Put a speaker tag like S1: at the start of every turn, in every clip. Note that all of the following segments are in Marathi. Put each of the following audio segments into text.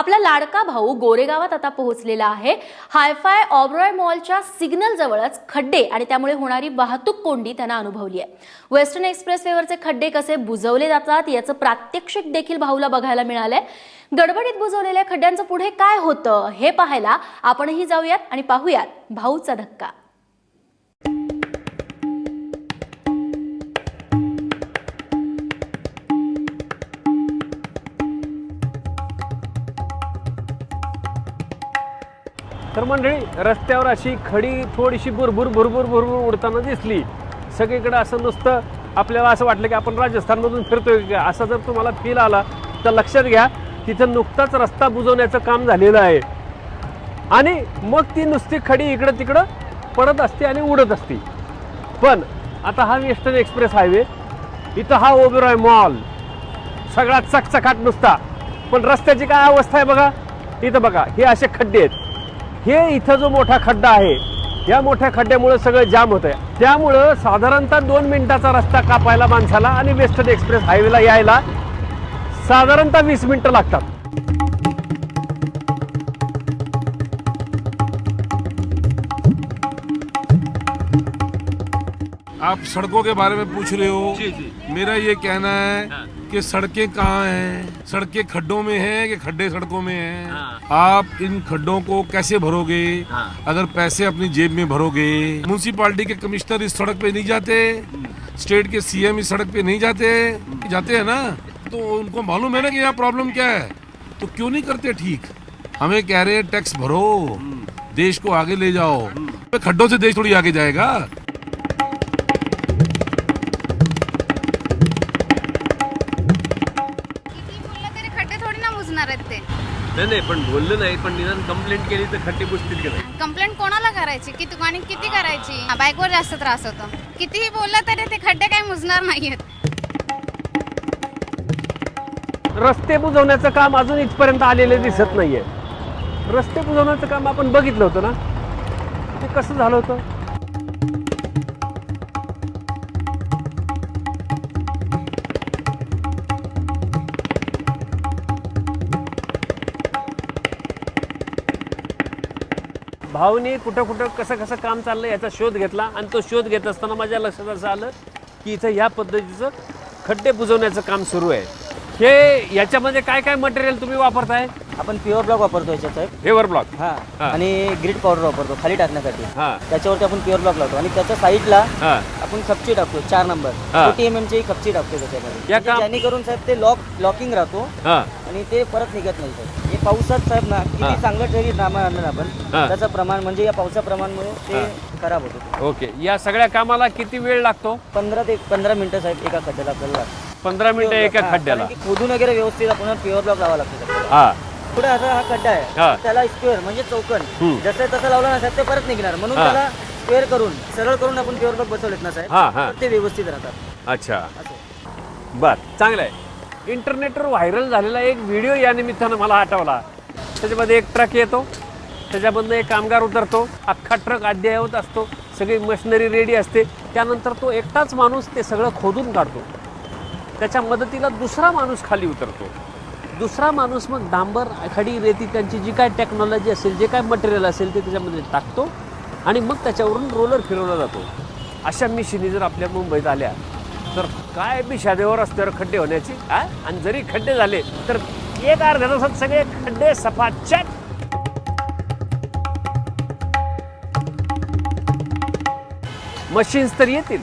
S1: आपला लाडका भाऊ गोरेगावात आता पोहोचलेला आहे. हायफाय ऑब्रॉय मॉलच्या सिग्नल जवळच खड्डे आणि त्यामुळे होणारी वाहतूक कोंडी त्यांना अनुभवली आहे. वेस्टर्न एक्सप्रेसवेवरचे खड्डे कसे बुजवले जातात याचं प्रात्यक्षिक देखील भाऊला बघायला मिळालंय. गडबडीत बुजवलेल्या खड्ड्यांचं पुढे काय होतं हे पाहायला आपणही जाऊयात आणि पाहूयात भाऊचा धक्का.
S2: तर मंडळी रस्त्यावर अशी खडी थोडीशी भुरभुर भुरभुर भुरभुर उडताना दिसली. सगळीकडे असं नुसतं आपल्याला असं वाटलं की आपण राजस्थानमधून फिरतोय का असा जर तुम्हाला फील आला तर लक्षात घ्या तिथं नुकताच रस्ता बुजवण्याचं काम झालेलं आहे. आणि मग ती नुसती खडी इकडं तिकडं पडत असते आणि उडत असते. पण आता हा वेस्टर्न एक्सप्रेस हायवे इथं हा ओबेरॉय मॉल सगळा चकचकाट नुसता. पण रस्त्याची काय अवस्था आहे बघा? इथं बघा हे असे खड्डे आहेत. हे इथं जो मोठा खड्डा आहे या मोठ्या खड्ड्यामुळे सगळं जाम होत आहे त्यामुळं साधारणतः दोन मिनिटाचा रस्ता कापायला माणसाला आणि वेस्टर्न एक्सप्रेस हायवेला यायला साधारणतः वीस मिनिटं लागतात.
S3: आप सड़कों के बारे में पूछ रहे हो? मेरा ये कहना है। कि सड़कें कहाँ हैं? सड़कें खड्डों में हैं कि खड्डे सड़कों में हैं? आप इन खड्डों को कैसे भरोगे? अगर पैसे अपनी जेब में भरोगे? म्यूनसिपालिटी के कमिश्नर इस सड़क पे नहीं जाते? स्टेट के सीएम इस सड़क पे नहीं जाते? जाते हैं ना? तो उनको मालूम है ना कि यहाँ प्रॉब्लम क्या है? तो क्यों नहीं करते ठीक? हमें कह रहे हैं टैक्स भरो। देश को आगे ले जाओ। खड्डों से देश थोड़ी आगे जाएगा।
S4: मुजणार आहेत ते.
S2: नाही नाही पण बोललं नाही पण निदान कंप्लेंट केली तर खड्डे बुजतील की नाही
S4: कंप्लेंट कोणाला करायची? किती आणि किती करायची? बाईकवर जास्त त्रास होतो. कितीही बोललं तरी ते खड्डे काही मुजणार नाहीयेत.
S2: रस्ते बुजवण्याचं काम अजून इथपर्यंत आलेले दिसत नाहीये. रस्ते बुजवण्याचं काम आपण बघितलं होतं ना? ते कसं झालं होतं? भाऊनी कुठं कुठं कसं कसं काम चाललं याचा शोध घेतला आणि तो शोध घेत असताना माझ्या लक्षात असं आलं की इथं ह्या पद्धतीचं खड्डे बुजवण्याचं काम सुरू आहे. हे याच्यामध्ये काय काय मटेरियल तुम्ही वापरताय?
S5: आपण प्युअर ब्लॉक वापरतो याच्यात. साहेब
S2: हेवर ब्लॉक
S5: हा.
S2: हा.
S5: आणि ग्रीड पावडर वापरतो खाली टाकण्यासाठी.
S2: हा.
S5: त्याच्यावरती आपण प्युअर ब्लॉक लावतो. आणि त्याच्या साईडला
S2: हा.
S5: आपण खपची टाकतो चार नंबर
S2: हा.
S5: फोर्टी एम ची खपची टाकतो त्याच्यामध्ये.
S2: या
S5: म्हणजे
S2: काम-
S5: जेणेकरून साहेब ते लॉक लॉकिंग राहतो.
S2: हा.
S5: आणि ते परत निघत नाही साहेब. हे पावसात साहेब ना
S2: हा.
S5: किती चांगलं ठरी नामा आणलं ना
S2: हा.
S5: आपण त्याचं प्रमाण म्हणजे या पावसा प्रमाणमुळे ते खराब होतं.
S2: ओके. या सगळ्या कामाला किती वेळ लागतो?
S5: पंधरा ते पंधरा मिनिटं साहेब एका खड्ड्याला आपल्याला.
S2: पंधरा मिनिटं एका
S5: हा.
S2: खड्ड्याला.
S5: कारण की खोदून वगैरे व्यवस्थित आपण प्युअर ब्लॉक लावा लागतो.
S2: हा.
S5: पुढे असा हा खड्डा
S2: हा.
S5: आहे त्याला स्क्वेअर म्हणजे चौकन.
S2: हम्म.
S5: जसं तसं लावलं ना ते परत निघणार. म्हणून
S2: हा.
S5: त्याला स्क्वेअर करून सरळ करून आपण प्युअर ब्लॉक बसवलेत ना साहेब.
S2: हा, हा.
S5: तर ते व्यवस्थित राहतात.
S2: अच्छा.
S5: असं.
S2: बर चांगलं आहे. इंटरनेटवर व्हायरल झालेला एक व्हिडिओ या निमित्तानं मला आठवला. त्याच्यामध्ये एक ट्रक येतो. त्याच्यामधनं एक कामगार उतरतो. अख्खा ट्रक अद्ययावत असतो. सगळी मशिनरी रेडी असते. त्यानंतर तो एकटाच माणूस ते सगळं खोदून काढतो. त्याच्या मदतीला दुसरा माणूस खाली उतरतो. दुसरा माणूस मग डांबर खडी रेती त्यांची जी काय टेक्नॉलॉजी असेल जे काय मटेरियल असेल ते त्याच्यामध्ये टाकतो आणि मग त्याच्यावरून रोलर फिरवला जातो. अशा मिशिनी जर आपल्या मुंबईत आल्या तर काय बिशादेवर रस्त्यावर खड्डे होण्याची आ? आणि जरी खड्डे झाले तर एक अर्ध्या तासात सगळे खड्डे सफाचट मशीन्स तर येतील.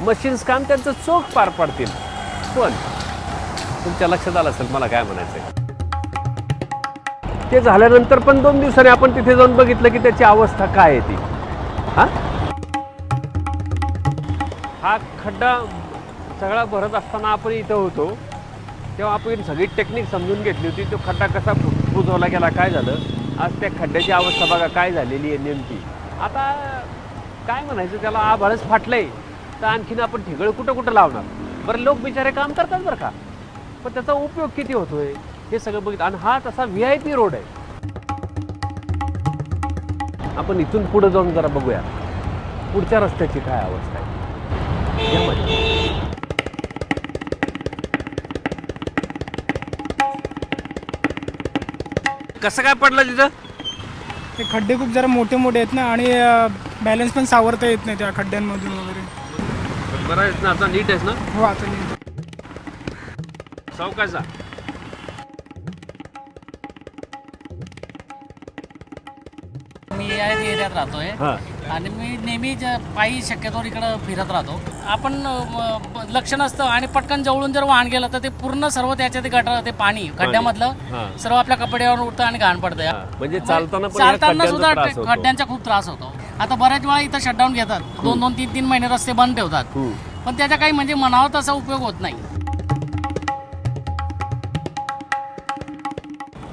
S2: मशीन्स काम त्यांचं चोख पार पाडतील. पण तुमच्या लक्षात आलं असेल मला काय म्हणायचंय? ते झाल्यानंतर पण दोन दिवसांनी आपण तिथे जाऊन बघितलं की त्याची अवस्था काय आहे ती. हा? हा खड्डा सगळा भरत असताना आपण इथं होतो. तेव्हा आपण सगळी टेक्निक समजून घेतली होती. तो खड्डा कसा बुजवला गेला काय झालं? आज त्या खड्ड्याची अवस्था बघा काय झालेली आहे नेमकी. आता काय म्हणायचं त्याला आभाळच फाटलंय. तर आणखीन आपण ठिगळ कुठं कुठं लावणार? बरं लोक बिचारे काम करतात बरं का? पण त्याचा उपयोग किती होतोय हे सगळं बघितलं. आणि हा तसा व्ही आय पी रोड आहे. आपण इथून पुढे जाऊन जरा बघूया. पुढच्या रस्त्याची काय अवस्था आहे. कसं काय पडलं तिथं?
S6: ते खड्डे खूप जरा मोठे मोठे आहेत ना आणि बॅलन्स पण सावरता येत नाही त्या खड्ड्यांमधून वगैरे.
S2: बरं आहेस ना आता नीट आहेस ना?
S6: हो आता नीट.
S2: सावकाशा
S7: मी या एरियात राहतोय.
S2: हा.
S7: आणि मी नेहमी ज- पायी शक्यतो इकडं फिरत राहतो. आपण अ, लक्ष नसतं आणि पटकन जवळून जर वाहन गेलं तर ते पूर्ण सर्व त्याच्या ते गटर ते पाणी खड्ड्यामधलं. सर्व आपल्या कपड्यावर उडतं आणि घाण पडतं
S2: हा, म्हणजे चालताना पण या
S7: चालताना
S2: खड्ड्यांचा
S7: सुद्धा
S2: त्रास होतो.
S7: खड्ड्यांचा खूप त्रास होतो. आता बऱ्याच वेळा इथं शटडाऊन घेतात. दोन दोन तीन तीन महिने रस्ते बंद ठेवतात.
S2: हम्म.
S7: पण त्याचा काही म्हणजे म्हणावं तसा उपयोग होत नाही.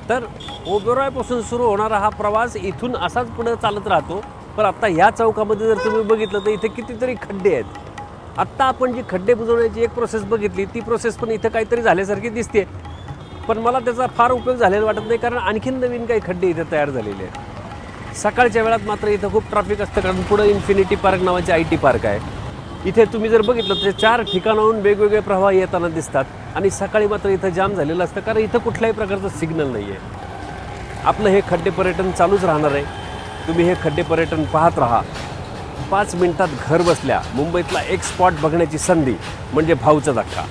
S2: तर ओबेरॉयपासून सुरू होणारा हा प्रवास इथून असाच पुढे चालत राहतो. पण आत्ता ह्या चौकामध्ये जर तुम्ही बघितलं तर इथे कितीतरी खड्डे आहेत. आत्ता आपण जी खड्डे बुजवण्याची एक प्रोसेस बघितली ती प्रोसेस पण इथं काहीतरी झाल्यासारखी दिसते पण मला त्याचा फार उपयोग झालेला वाटत नाही कारण आणखीन नवीन काही खड्डे इथे तयार झालेले आहेत. सकाळच्या वेळात मात्र इथं खूप ट्रॅफिक असतं कारण पुढं इन्फिनिटी पार्क नावाचे आय टी पार्क आहे. इथे तुम्ही जर बघितलं तर चार ठिकाणाहून वेगवेगळे प्रवाह येताना दिसतात. आणि सकाळी मात्र इथं जाम झालेलं असतं कारण इथं कुठल्याही प्रकारचं सिग्नल नाही आहे आपलं हे खड्डे पर्यटन चालूच राहणार आहे. तुम्ही हे खड्डे पर्यटन पाहत राहा. पाच मिनिटात घर बसल्या मुंबईतला एक स्पॉट बघण्याची संधी म्हणजे भाऊचा धक्का.